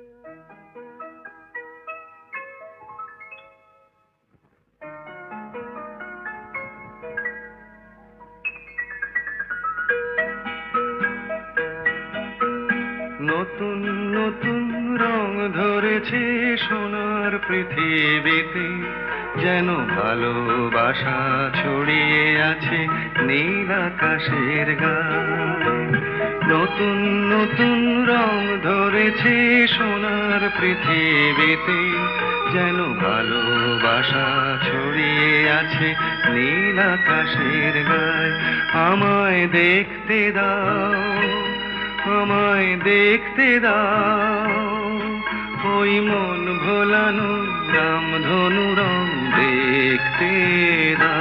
Thank you. নতুন নতুন রং ধরেছে সোনার পৃথিবীতে। যেন ভালোবাসা ছড়িয়ে আছে নীল আকাশের গায়ে। নতুন নতুন রং ধরেছে সোনার পৃথিবীতে। যেন ভালোবাসা ছড়িয়ে আছে নীল আকাশের গায়ে। আমায় দেখতে দাও। আমায় দেখতে দাও। ওই মন ভোলানো রামধনু রং দেখতে দাও।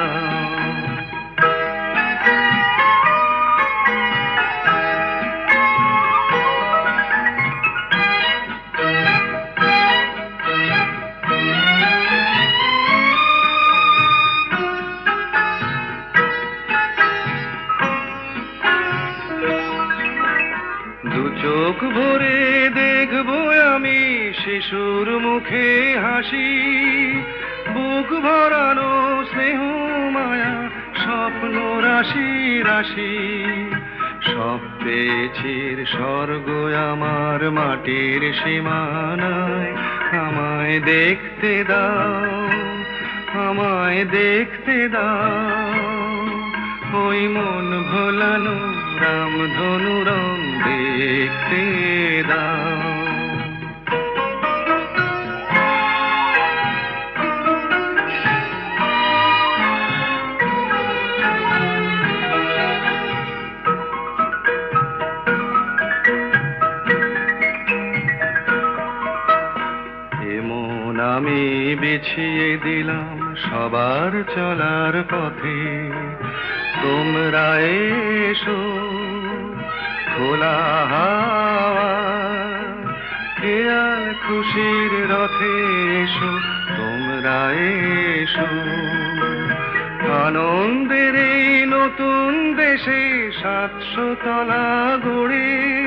দু চোখ ভরে দেখব আমি শিশুর মুখে হাসি। বুক ভরানো স্নেহ মায়া, স্বপ্ন রাশি রাশি। সব পেয়েছির স্বর্গ আমার মাটির সীমানায়। আমায় দেখতে দাও, আমায় দেখতে দাও। ওই মন ভোলানো রামধনু রং দেখতে দাও আমি বিছিয়ে দিলাম সবার চলার পথে। তোমরা এসো, খোলা হাওয়া, খেয়াল খুশির রথে এসো, তোমরা এসো। আনন্দের এই নতুন দেশে সাতশো তলা গড়ে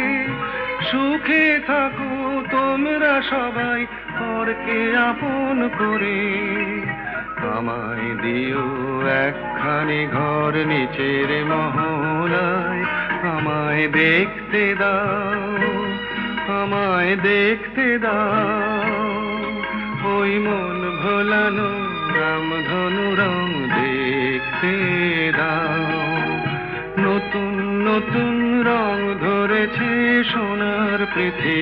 সুখে থাকো, তোমরা সবাই পরকে আপন করে। আমায় দিও একখানি ঘর নিচের মহলায়, আমায় দেখতে দাও, আমায় দেখতে দাও। ওই মন ভোলানো রামধনু রং দেখতে দাও। নতুন নতুন রং ধরেছে সোনার পৃথিবী।